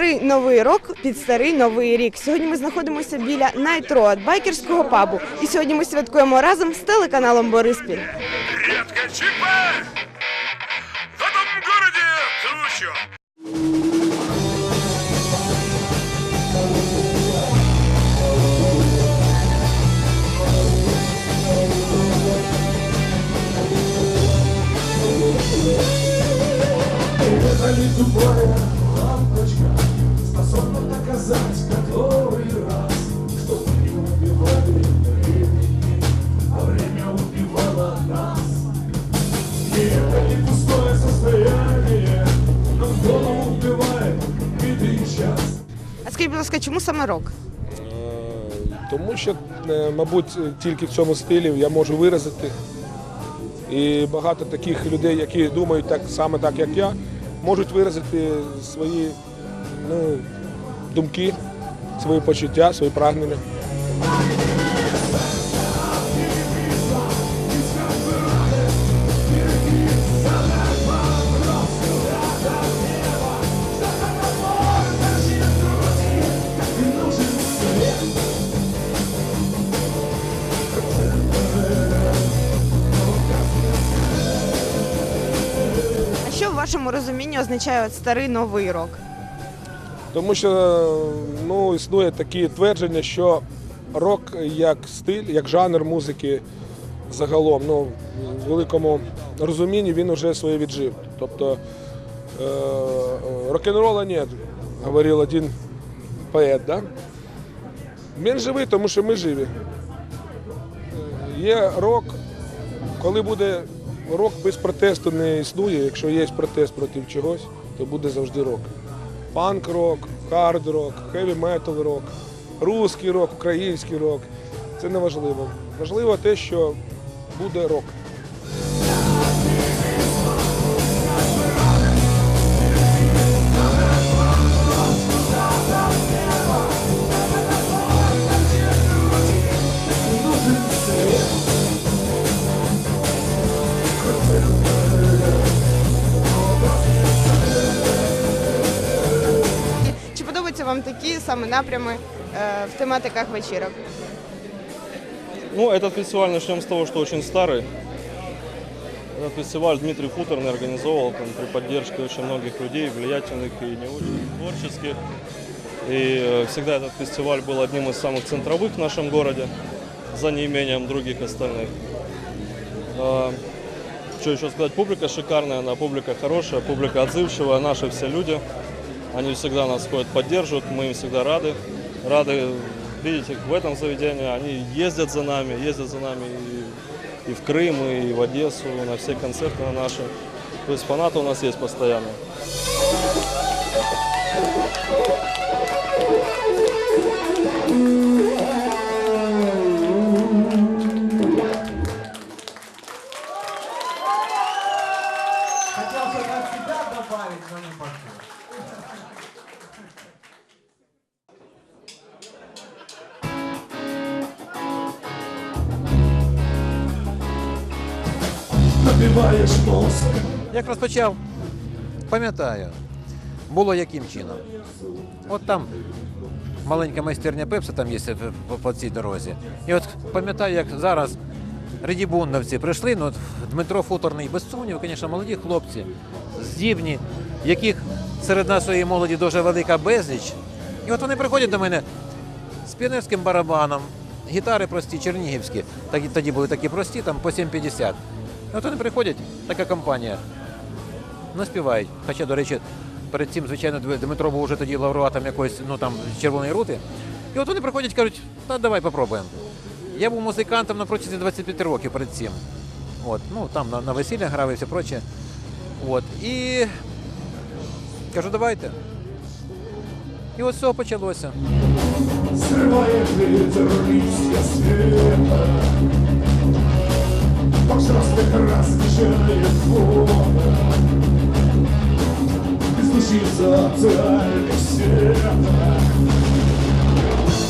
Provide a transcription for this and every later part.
Старий новий рок під старий новий рік. Сьогодні ми знаходимося біля Night Road, байкерського пабу. І сьогодні ми святкуємо разом з телеканалом Бориспіль. Редко чипа! В этом городе тупая лампочка Способна доказать который раз Что мы не убивали времени А время убивало нас И это не пустое состояние Но в голову убивает битый час А скажіть, будь ласка, чому саме рок? Е, Тому що, е, мабуть, тільки в цьому стилі я можу виразити. І багато таких людей, які думають так саме так, як я, можуть виразити свої ну, думки, свої почуття, свої прагнення. Що в вашому розумінні означає старий новий рок? Тому що ну, існує такі твердження, що рок як стиль, як жанр музики загалом, ну, в великому розумінні він вже своє віджив. Тобто е, рок-н-рола нет, говорив один поет. Да? Він живий, тому що ми живі. Є рок, коли буде рок без протесту не існує, якщо є протест проти чогось, то буде завжди рок панк-рок, хард-рок, хеві-метал рок, русський рок, український рок. Це не важливо. Важливо те, що буде рок. Вам такі саме напрями в тематиках вечірок? Ну, этот фестиваль начнем с того, что очень старый. Этот фестиваль Дмитрий Футорный организовал там, при поддержке очень многих людей, влиятельных и не очень творческих. И э, всегда этот фестиваль был одним из самых центровых в нашем городе, за неимением других остальных. А, Что еще сказать? Публика шикарная, она публика хорошая, публика отзывчивая, наши все люди. Они всегда нас ходят, поддерживают, мы им всегда рады. Рады видеть их в этом заведении. Они ездят за нами, ездят за нами и, и в Крым, и в Одессу, на все концерты на наши. То есть фанаты у нас есть постоянно. Набиваешь мозг Як розпочав, пам'ятаю, було яким чином. От там маленька майстерня Пепса там є по, цій дорозі. І от пам'ятаю, як зараз редібундовці прийшли, ну Дмитро Футорний, без сумніву, звісно, молоді хлопці, здібні, яких серед нашої молоді дуже велика безліч. І от вони приходять до мене з піонерським барабаном, гітари прості, чернігівські, тоді були такі прості, там по 7,50. І от вони приходять, така компанія, наспівають. Хоча, до речі, перед цим, звичайно, Дмитро був вже тоді лауреатом якоїсь ну, там, червоної рути. І от вони приходять кажуть, та давай попробуємо. Я був музикантом на протязі 25 років перед цим. От, ну, там на, на весіллях грав і все проче. От, і кажу, давайте. І з цього почалося. Листья света возрастных размеженных форм Звучит социальный свет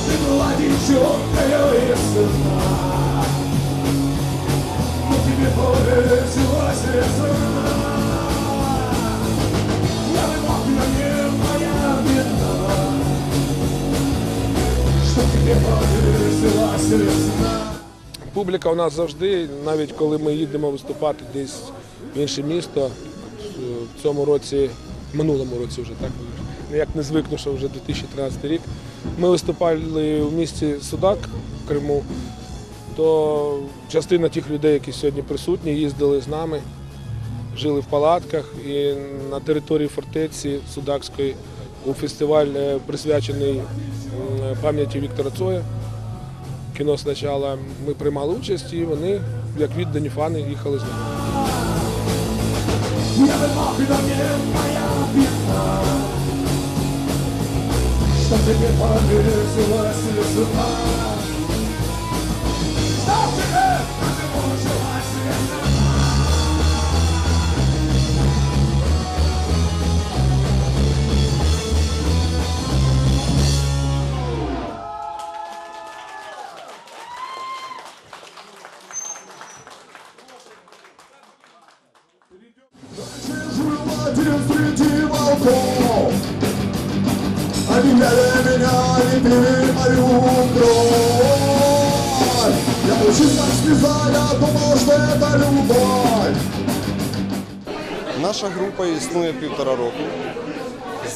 Ты была девчонкой а из сна Но тебе повезло, весна. Я бы мог, но не моя вина Что тебе повезло, весна. Публіка у нас завжди, навіть коли ми їдемо виступати десь в інше місто, в цьому році, в минулому році вже так, ніяк не звикну, що вже 2013 рік. Ми виступали в місті Судак в Криму, то частина тих людей, які сьогодні присутні, їздили з нами, жили в палатках і на території фортеці Судакської був фестиваль е, присвячений пам'яті Віктора Цоя кіно спочатку ми приймали участь, і вони, як віддані фани, їхали з нами. Один среди волков Объявляли меня и пили мою кровь Я учусь как слеза, я думал, что это любовь Наша група існує півтора року.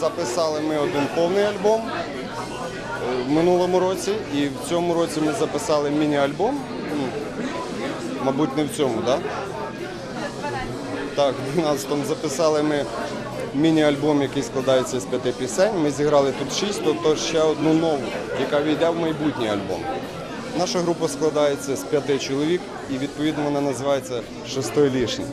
Записали ми один повний альбом е, в минулому році, і в цьому році ми записали міні-альбом. Ну, Мабуть, не в цьому, так? Так, в 12-му записали ми міні-альбом, який складається з п'яти пісень. Ми зіграли тут шість, тобто ще одну нову, яка війде в майбутній альбом. Наша група складається з п'яти чоловік і відповідно вона називається Шестой лишній.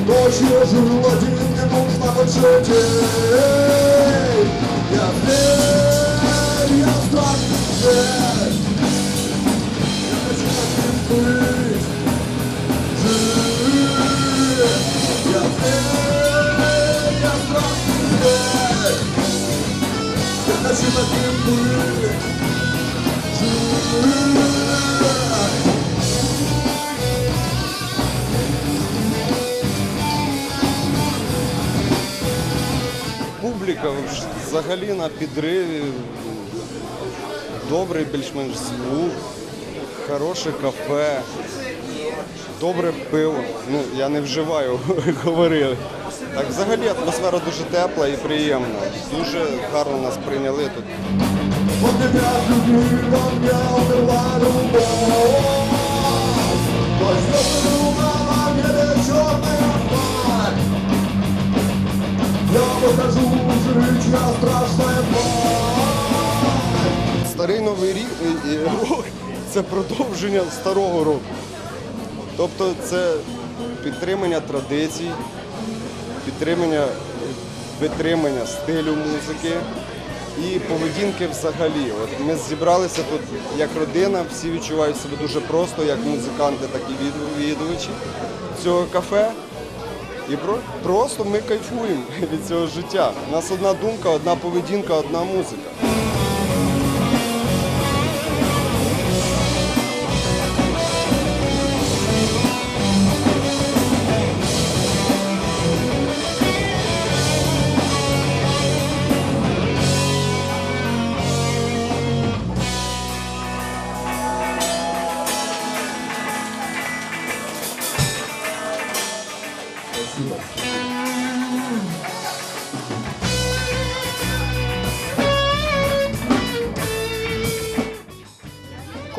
день Ночью жил один, не нужно больше день Я зверь, я страшный зверь Я хочу таким быть, жить Я зверь, я страшный зверь я хочу таким быть Публіка взагалі на підриві. Добрий більш-менш звук, хороше кафе, добре пиво. Ну, я не вживаю, говорили. Так, взагалі атмосфера дуже тепла і приємна. Дуже гарно нас прийняли тут. Тебя Жить, я страшная тварь Старий новий рік е, е, рок це продовження старого року. Тобто це підтримання традицій, підтримання витримання стилю музики і поведінки взагалі. От ми зібралися тут як родина, всі відчувають себе дуже просто, як музиканти, так і відвідувачі цього кафе. І про- просто ми кайфуємо від цього життя. У нас одна думка, одна поведінка, одна музика.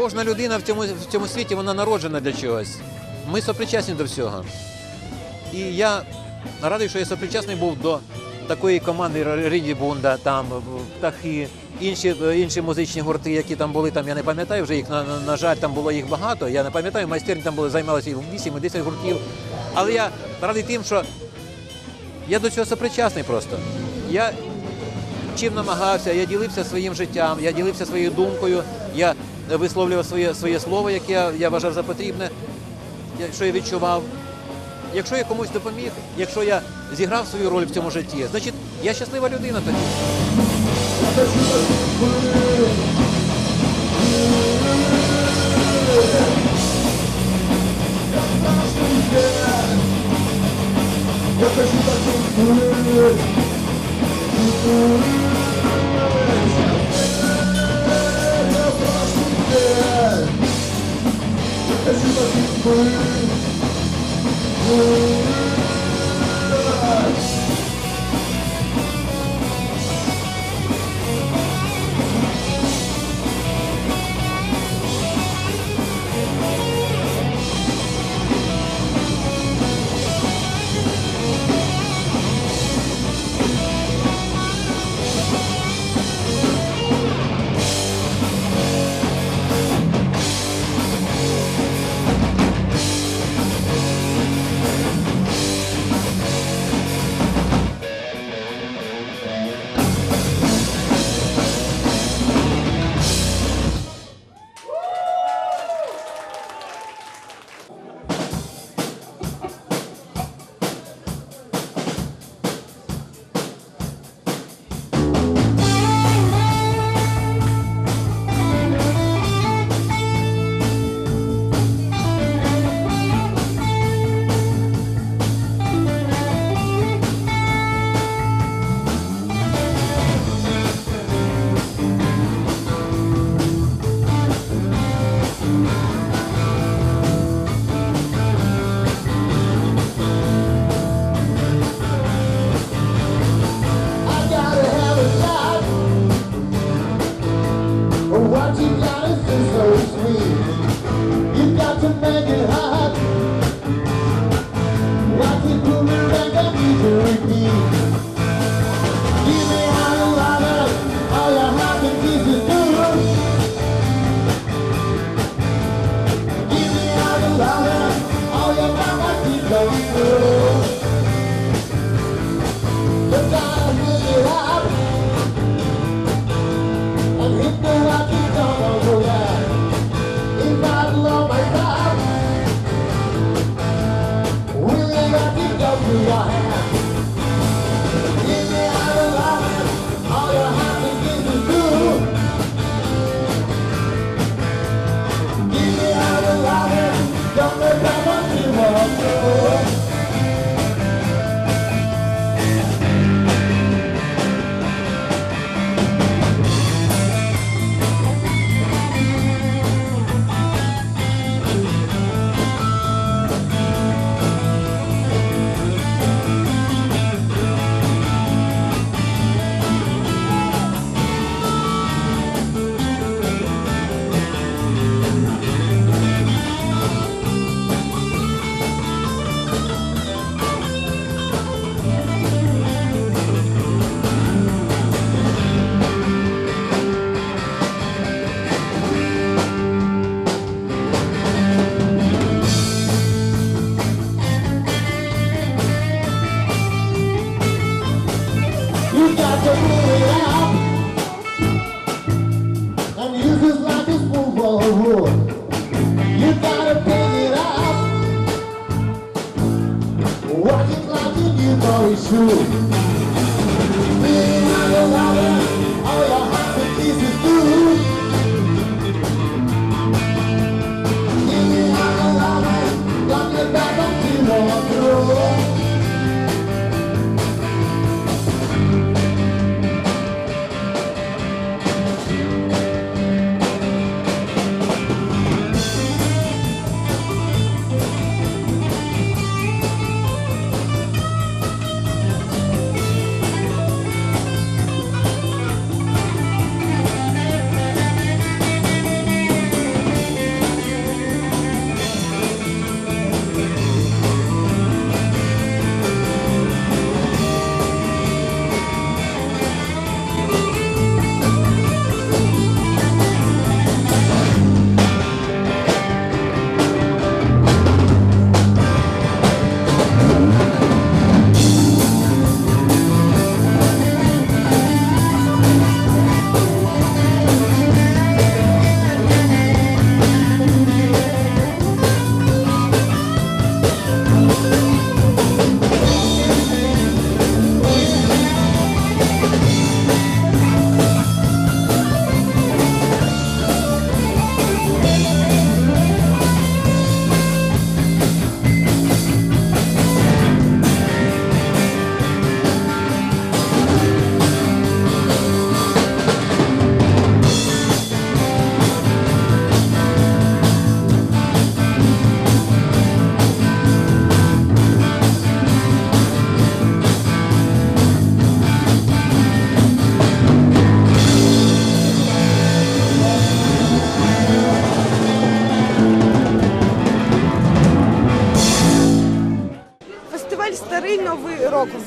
Кожна людина в цьому, в цьому світі вона народжена для чогось. Ми сопричасні до всього. І я радий, що я сопричасний був до такої команди Ріді Бунда, там птахи, інші, інші музичні гурти, які там були, там я не пам'ятаю вже їх, на, на- жаль, там було їх багато. Я не пам'ятаю, майстерні там були, займалися і 8, і 10 гуртів. Але я радий тим, що я до цього сопричасний просто. Я чим намагався, я ділився своїм життям, я ділився своєю думкою, я висловлював своє, своє слово, яке я, вважав за потрібне, що я відчував. Якщо я комусь допоміг, якщо я зіграв свою роль в цьому житті, значить я щаслива людина тоді. Я хочу таким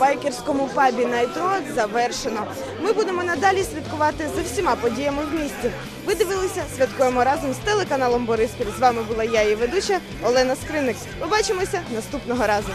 байкерському пабі Найтрод завершено. Ми будемо надалі слідкувати за всіма подіями в місті. Ви дивилися, святкуємо разом з телеканалом Бориспіль. З вами була я і ведуча Олена Скриник. Побачимося наступного разу.